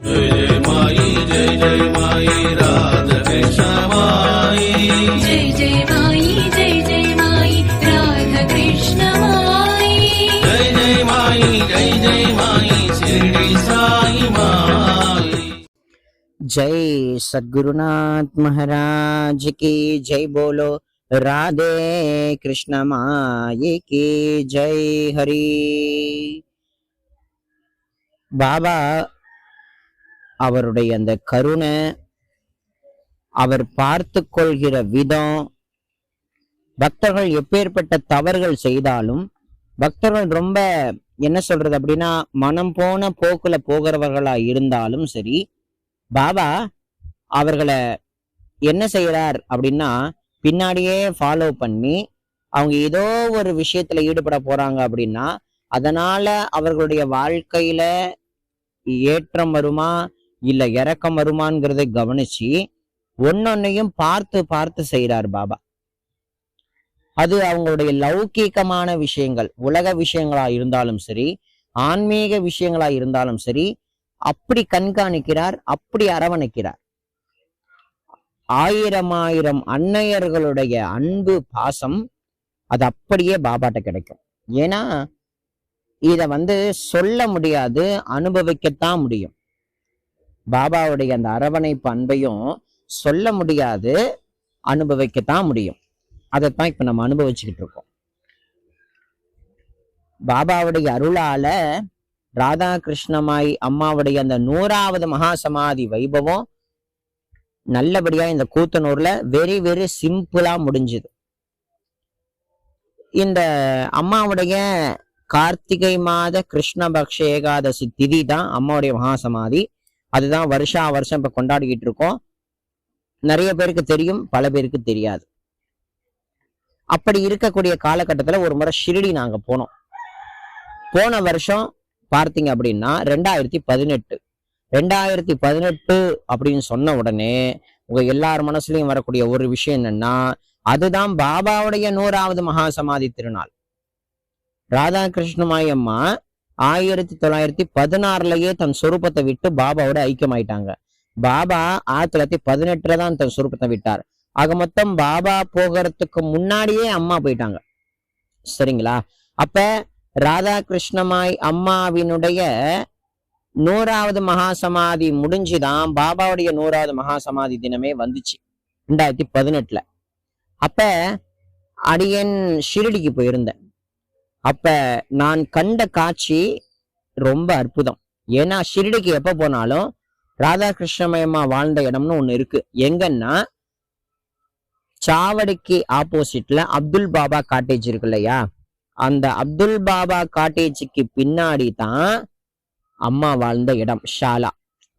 जय जय माई जय जय माई राधा कृष्ण जय जय माई जय जय माई राधा कृष्ण माई। जय जय माई जय जय माई शिरडी साई माई। जय सद्गुरुनाथ महाराज की जय बोलो राधे कृष्ण माये की जय हरी। பாபா அவருடைய அந்த கருணை அவர் பார்த்து கொள்கிற விதம் பக்தர்கள் எப்பேற்பட்ட தவறுகள் செய்தாலும் பக்தர்கள் ரொம்ப என்ன சொல்றது அப்படின்னா மனம் போன போக்குல போகிறவர்களா இருந்தாலும் சரி பாபா அவர்களை என்ன செய்யறார் அப்படின்னா பின்னாடியே ஃபாலோ பண்ணி அவங்க ஏதோ ஒரு விஷயத்துல ஈடுபட போறாங்க அப்படின்னா அதனால அவர்களுடைய வாழ்க்கையில ஏற்றம் வருமா இல்ல இறக்கம் வருமானங்கிறத கவனிச்சு ஒன்னொன்னையும் பார்த்து பார்த்து செய்கிறார் பாபா. அது அவங்களுடைய லௌகீகமான விஷயங்கள் உலக விஷயங்களா இருந்தாலும் சரி ஆன்மீக விஷயங்களா இருந்தாலும் சரி அப்படி கண்காணிக்கிறார் அப்படி அரவணைக்கிறார். ஆயிரம் ஆயிரம் அன்னையர்களுடைய அன்பு பாசம் அது அப்படியே பாபாட்ட கிடைக்கும். ஏன்னா இத வந்து சொல்ல முடியாது அனுபவிக்கத்தான் முடியும். பாபாவுடைய அந்த அரவணைப்பு அன்பையும் சொல்ல முடியாது அனுபவிக்கத்தான் முடியும். அதைத்தான் இப்ப நம்ம அனுபவிச்சுக்கிட்டு இருக்கோம். பாபாவுடைய அருளால ராதா கிருஷ்ணமாய் அம்மாவுடைய அந்த நூறாவது மகா சமாதி வைபவம் நல்லபடியா இந்த கூத்தனூர்ல வெரி வெரி சிம்பிளா முடிஞ்சுது. இந்த அம்மாவுடைய கார்த்திகை மாத கிருஷ்ணபக்ஷ ஏகாதசி திதி தான் அம்மாவுடைய மகா சமாதி அதுதான் வருஷா வருஷம் இப்போ கொண்டாடிக்கிட்டு இருக்கோம். நிறைய பேருக்கு தெரியும் பல பேருக்கு தெரியாது. அப்படி இருக்கக்கூடிய காலகட்டத்துல ஒரு முறை ஷிரடி நாங்க போனோம். போன வருஷம் பார்த்தீங்க அப்படின்னா ரெண்டாயிரத்தி பதினெட்டு. ரெண்டாயிரத்தி பதினெட்டு அப்படின்னு சொன்ன உடனே உங்க எல்லார் மனசுலயும் வரக்கூடிய ஒரு விஷயம் என்னன்னா அதுதான் பாபாவுடைய நூறாவது மகா சமாதி திருநாள். ராதாகிருஷ்ணமாய் அம்மா ஆயிரத்தி தொள்ளாயிரத்தி பதினாறுலயே தன் சொரூபத்தை விட்டு பாபாவோட ஐக்கியமாயிட்டாங்க. பாபா ஆயிரத்தி தொள்ளாயிரத்தி பதினெட்டுல தான் தன் சொரூபத்தை விட்டார். ஆக மொத்தம் பாபா போகிறதுக்கு முன்னாடியே அம்மா போயிட்டாங்க. சரிங்களா? அப்ப ராதாகிருஷ்ணமாய் அம்மாவினுடைய நூறாவது மகா சமாதி முடிஞ்சுதான் பாபாவுடைய நூறாவது மகா சமாதி தினமே வந்துச்சு ரெண்டாயிரத்தி பதினெட்டுல. அப்ப அடியன் ஷிரடிக்கு போயிருந்தேன். அப்ப நான் கண்ட காட்சி ரொம்ப அற்புதம். ஏன்னா ஷிரடிக்கு எப்ப போனாலும் ராதாகிருஷ்ணமயமா வாழ்ந்த இடம்னு ஒண்ணு இருக்கு. எங்கன்னா சாவடிக்கு ஆப்போசிட்ல அப்துல் பாபா காட்டேஜ் இருக்கு இல்லையா? அந்த அப்துல் பாபா காட்டேஜுக்கு பின்னாடி தான் அம்மா வாழ்ந்த இடம் ஷாலா.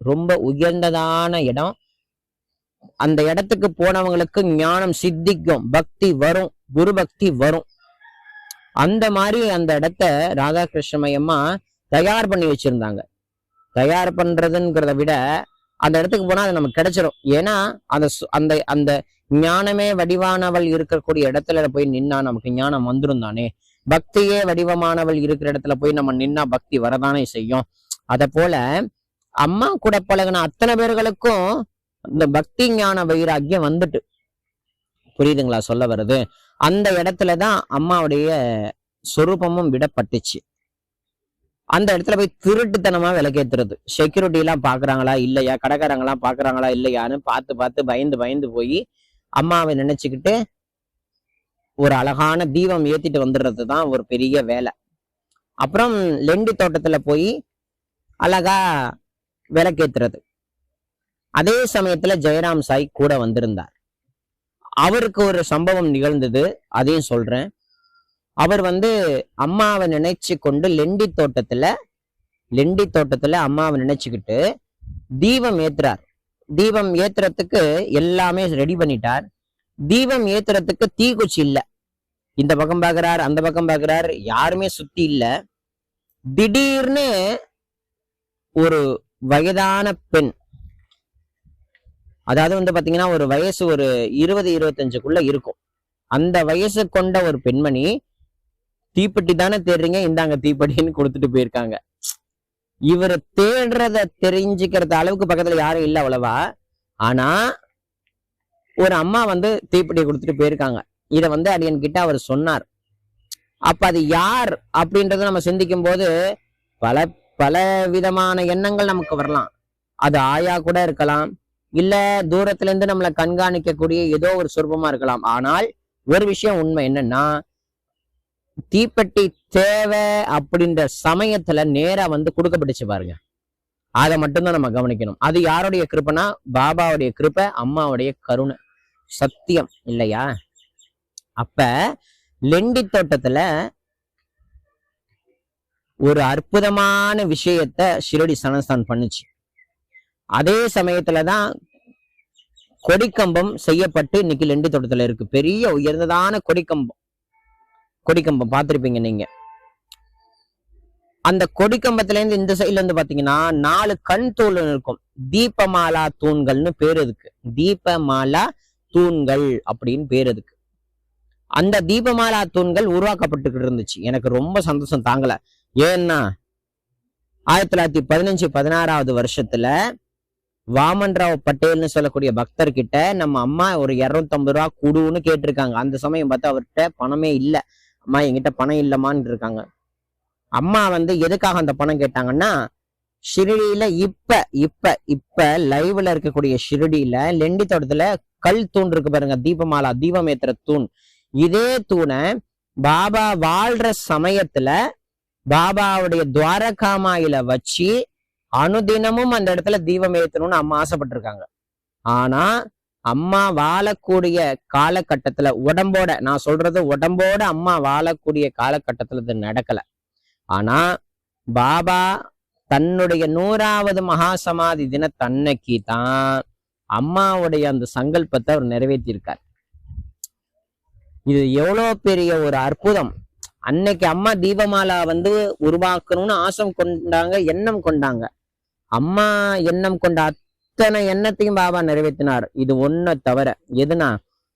ரொம்ப உயர்ந்ததான இடம். அந்த இடத்துக்கு போனவங்களுக்கு ஞானம் சித்திக்கும் பக்தி வரும் குரு பக்தி வரும். அந்த மாதிரி அந்த இடத்த ராதாகிருஷ்ணமயமா தயார் பண்ணி வச்சிருந்தாங்க. தயார் பண்றதுங்கிறத விட அந்த இடத்துக்கு போனா அது நமக்கு கிடைச்சிரும். ஏன்னா அந்த சு- அந்த அந்த ஞானமே வடிவானவள் இருக்கக்கூடிய இடத்துல போய் நின்னா நமக்கு ஞானம் வந்துடும் தானே. பக்தியே வடிவமானவள் இருக்கிற இடத்துல போய் நம்ம நின்னா பக்தி வரதானே செய்யும். அத போல அம்மா கூட பழகின அத்தனை பேர்களுக்கும் இந்த பக்தி ஞான வைராக்கியம் வந்துட்டு. புரியுதுங்களா சொல்ல வருது அந்த இடத்துலதான் அம்மாவுடைய சொரூபமும் விடப்பட்டுச்சு. அந்த இடத்துல போய் திருட்டுத்தனமா விளக்கேத்துறது. செக்யூரிட்டி எல்லாம் பாக்குறாங்களா? இல்லையா? கடைக்காரங்க எல்லாம் பாக்குறாங்களா? இல்லையான்னு பார்த்து பார்த்து பயந்து பயந்து போய் அம்மாவை நினைச்சுக்கிட்டு ஒரு அழகான தீபம் ஏத்திட்டு வந்துடுறது தான் ஒரு பெரிய வேலை. அப்புறம் லெண்டி தோட்டத்துல போய் அழகா விளக்கேத்துறது. அதே சமயத்துல ஜெயராம் சாய் கூட வந்திருந்தார். அவருக்கு ஒரு சம்பவம் நிகழ்ந்தது அதையும் சொல்றேன். அவர் வந்து அம்மாவை நினைச்சு கொண்டு லெண்டி தோட்டத்துல லெண்டி தோட்டத்துல அம்மாவை நினைச்சுக்கிட்டு தீபம் ஏத்துறார். தீபம் ஏத்துறதுக்கு எல்லாமே ரெடி பண்ணிட்டார். தீபம் ஏத்துறதுக்கு தீக்குச்சி இல்ல. இந்த பக்கம் பாக்குறார் அந்த பக்கம் பாக்குறார் யாருமே சுத்தி இல்ல. திடீர்னு ஒரு வயதான பெண் அதாவது வந்து பாத்தீங்கன்னா ஒரு வயசு ஒரு இருபது இருபத்தஞ்சுக்குள்ள இருக்கும். அந்த வயசு கொண்ட ஒரு பெண்மணி தீப்பெட்டி தானே தேடுறீங்க இந்தாங்க தீப்பெட்டின்னு கொடுத்துட்டு போயிருக்காங்க. இவர் தேடுறத தெரிஞ்சுக்கிறது அளவுக்கு பக்கத்துல யாரும் இல்லை அவ்வளவா. ஆனா ஒரு அம்மா வந்து தீப்பெட்டி கொடுத்துட்டு போயிருக்காங்க. இத வந்து அடியன் கிட்ட அவர் சொன்னார். அப்ப அது யார் அப்படின்றத நம்ம சிந்திக்கும் போது பல பல விதமான எண்ணங்கள் நமக்கு வரலாம். அது ஆயா கூட இருக்கலாம். இல்ல தூரத்துல இருந்து நம்மளை கண்காணிக்கக்கூடிய ஏதோ ஒரு சொருபமா இருக்கலாம். ஆனால் ஒரு விஷயம் உண்மை என்னன்னா தீப்பெட்டி தேவை அப்படின்ற சமயத்துல நேரா வந்து கொடுக்கப்பட்டுச்சு பாருங்க. அதை மட்டும்தான் நம்ம கவனிக்கணும். அது யாருடைய கிருப்பனா? பாபாவுடைய கிருப்பை அம்மாவுடைய கருணை. சத்தியம் இல்லையா? அப்ப லெண்டி தோட்டத்துல ஒரு அற்புதமான விஷயத்த ஷிரடி சனஸ்தான் பண்ணுச்சு. அதே சமயத்துலதான் கொடிக்கம்பம் செய்யப்பட்டு இன்னைக்கு லெண்டு தோட்டத்துல இருக்கு. பெரிய உயர்ந்ததான கொடிக்கம்பம். கொடிக்கம்பம் பார்த்திருப்பீங்க நீங்க. அந்த கொடிக்கம்பத்துல இருந்து இந்த சைடுல இருந்து பாத்தீங்கன்னா நாலு கண் தூள் இருக்கும். தீபமாலா தூண்கள்னு பேர் இருக்கு தீபமாலா தூண்கள் அப்படின்னு பேர் இருக்கு அந்த தீபமாலா தூண்கள் உருவாக்கப்பட்டுக்கிட்டு இருந்துச்சு. எனக்கு ரொம்ப சந்தோஷம் தாங்கல. ஏன்னா ஆயிரத்தி தொள்ளாயிரத்தி பதினஞ்சு பதினாறாவது வருஷத்துல வாமன்ராவ் பட்டேல்னு சொல்லக்கூடிய பக்தர்கிட்ட நம்ம அம்மா ஒரு இருநூத்தம்பது ரூபா கொடுன்னு கேட்டிருக்காங்க. அந்த சமயம் பார்த்தா அவர்கிட்ட பணமே இல்லை. அம்மா என்கிட்ட பணம் இல்லம்மான்னு இருக்காங்க. அம்மா வந்து எதுக்காக அந்த பணம் கேட்டாங்கன்னா ஷிரடியில இப்ப இப்ப இப்ப லைவ்ல இருக்கக்கூடிய ஷிரடியில லெண்டி தோட்டத்துல கல் தூண் இருக்கு பாருங்க. தீபமாலா தீபமேத்திர தூண். இதே தூணை பாபா வாழ்ற சமயத்துல பாபாவுடைய துவாரகாமாயில வச்சு அனுதினமும் அந்த இடத்துல தீபம் ஏத்தணும்னு அம்மா ஆசைப்பட்டிருக்காங்க. ஆனா அம்மா வாழக்கூடிய காலகட்டத்துல உடம்போட நான் சொல்றது உடம்போட அம்மா வாழக்கூடிய காலகட்டத்துல இது நடக்கல. ஆனா பாபா தன்னுடைய நூறாவது மகா சமாதி தினத்தன்னைக்கு தான் அம்மாவுடைய அந்த சங்கல்பத்தை அவர் நிறைவேற்றியிருக்கார். இது எவ்வளவு பெரிய ஒரு அற்புதம். அன்னைக்கு அம்மா தீபமாலா வந்து உருவாக்கணும்னு ஆசம் கொண்டாங்க எண்ணம் கொண்டாங்க. அம்மா எண்ணம் கொண்ட அத்தனை எண்ணத்தையும் பாபா நிறைவேற்றினார். இது ஒன்ன தவிர எதுனா?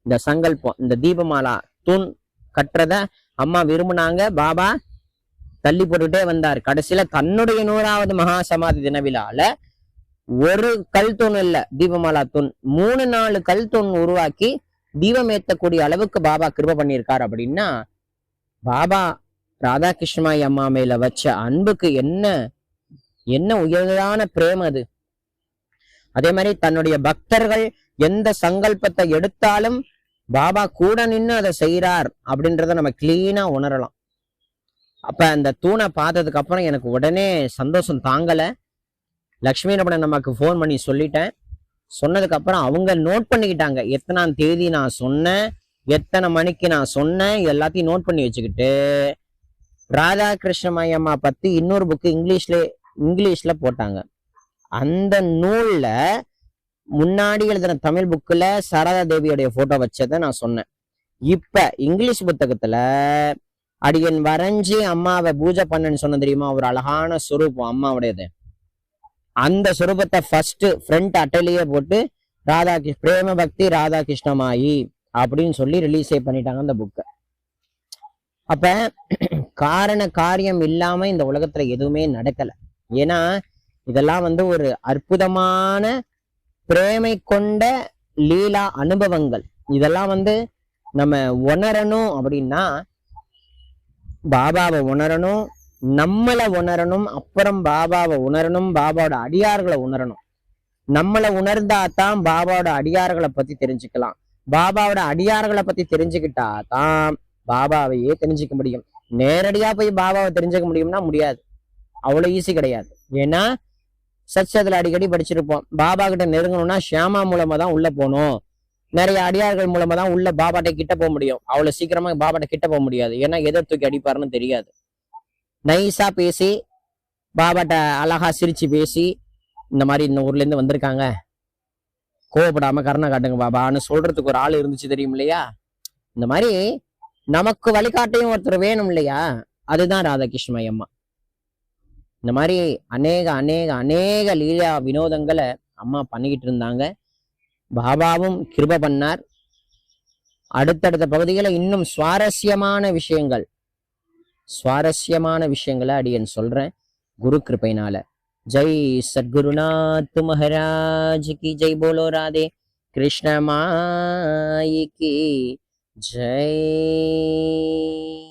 இந்த சங்கல்பம் இந்த தீபமாலா தூண் கட்டுறத அம்மா விரும்புனாங்க. பாபா தள்ளி போட்டுட்டே வந்தார். கடைசியில தன்னுடைய நூறாவது மகா சமாதி தின விழால ஒரு கல் தூண் இல்ல தீபமாலா தூண். மூணு நாலு கல் தூண் உருவாக்கி தீபம் ஏத்தக்கூடிய அளவுக்கு பாபா கிருப பண்ணியிருக்கார் அப்படின்னா பாபா ராதாகிருஷ்ணமாய் அம்மா மேல வச்ச அன்புக்கு என்ன என்ன உயர்ந்ததான பிரேம் அது? அதே மாதிரி தன்னுடைய பக்தர்கள் எந்த சங்கல்பத்தை எடுத்தாலும் பாபா கூட நின்னு அதை செய்யறார் அப்படின்றத நம்ம கிளீனா உணரலாம். அப்ப அந்த தூணை பார்த்ததுக்கு அப்புறம் எனக்கு உடனே சந்தோஷம் தாங்கல. லக்ஷ்மி ரமணன் நமக்கு ஃபோன் பண்ணி சொல்லிட்டேன். சொன்னதுக்கு அப்புறம் அவங்க நோட் பண்ணிக்கிட்டாங்க. எத்தனாம் தேதி நான் சொன்னேன் எத்தனை மணிக்கு நான் சொன்னேன் எல்லாத்தையும் நோட் பண்ணி வச்சுக்கிட்டு ராதாகிருஷ்ணமயம்மா பத்தி இன்னொரு புக்கு இங்கிலீஷ்ல இங்கிலீஷ்ல போட்டாங்க. அந்த நூல்ல முன்னாடி எழுதின தமிழ் புக்கில் சரதா தேவியோடைய போட்டோ வச்சதை நான் சொன்னேன். இப்ப இங்கிலீஷ் புத்தகத்துல அடியன் வரைஞ்சி அம்மாவை பூஜை பண்ணன்னு சொன்ன தெரியுமா? ஒரு அழகான சுரூபம் அம்மாவுடையது. அந்த சுரூபத்தை ஃபர்ஸ்ட் ஃப்ரண்ட் அட்டையிலேயே போட்டு ராதா பிரேம பக்தி ராதா கிருஷ்ணமாயி அப்படின்னு சொல்லி ரிலீஸே பண்ணிட்டாங்க அந்த புக்கை. அப்ப காரண காரியம் இல்லாம இந்த உலகத்துல எதுவுமே நடக்கல. ஏன்னா இதெல்லாம் வந்து ஒரு அற்புதமான பிரேமை கொண்ட லீலா அனுபவங்கள். இதெல்லாம் வந்து நம்ம உணரணும் அப்படின்னா பாபாவை உணரணும் நம்மளை உணரணும் அப்புறம் பாபாவை உணரணும் பாபாவோட அடியார்களை உணரணும். நம்மளை உணர்ந்தா தான் பாபாவோட அடியார்களை பத்தி தெரிஞ்சுக்கலாம். பாபாவோட அடியார்களை பத்தி தெரிஞ்சுக்கிட்டா தான் பாபாவையே தெரிஞ்சுக்க முடியும். நேரடியா போய் பாபாவை தெரிஞ்சுக்க முடியும்னா முடியாது. அவ்வளவு ஈஸி கிடையாது. ஏன்னா சச்சதுல அடிக்கடி படிச்சிருப்போம். பாபா கிட்ட நெருங்கணும்னா ஷியாமா மூலமா தான் உள்ள போகணும். நிறைய அடியார்கள் மூலமா தான் உள்ள பாபாட்ட கிட்ட போக முடியும். அவ்வளவு சீக்கிரமா பாபாட்ட கிட்ட போக முடியாது. ஏன்னா எதை தூக்கி அடிப்பாருன்னு தெரியாது. நைஸா பேசி பாபாட்ட அழகா சிரிச்சு பேசி இந்த மாதிரி இந்த ஊர்ல இருந்து வந்திருக்காங்க. கோவப்படாம கருணை காட்டுங்க பாபான்னு சொல்றதுக்கு ஒரு ஆள் இருந்துச்சு தெரியும் இல்லையா? இந்த மாதிரி நமக்கு வழிகாட்டையும் ஒருத்தர் வேணும் இல்லையா? அதுதான் ராதாகிருஷ்ண அம்மா. இந்த மாதிரி அநேக அநேக அநேக லீலா வினோதங்களை அம்மா பண்ணிக்கிட்டு இருந்தாங்க. பாபாவும் கிருப பண்ணார். அடுத்தடுத்த பகுதிகளில் இன்னும் சுவாரஸ்யமான விஷயங்கள் சுவாரஸ்யமான விஷயங்களை அடியன் சொல்றேன். குரு கிருப்பையினால ஜெய் சத்குருநாத் மகராஜ் கி ஜெய். போலோ ராதே கிருஷ்ணமாயிக்கு ஜெய்.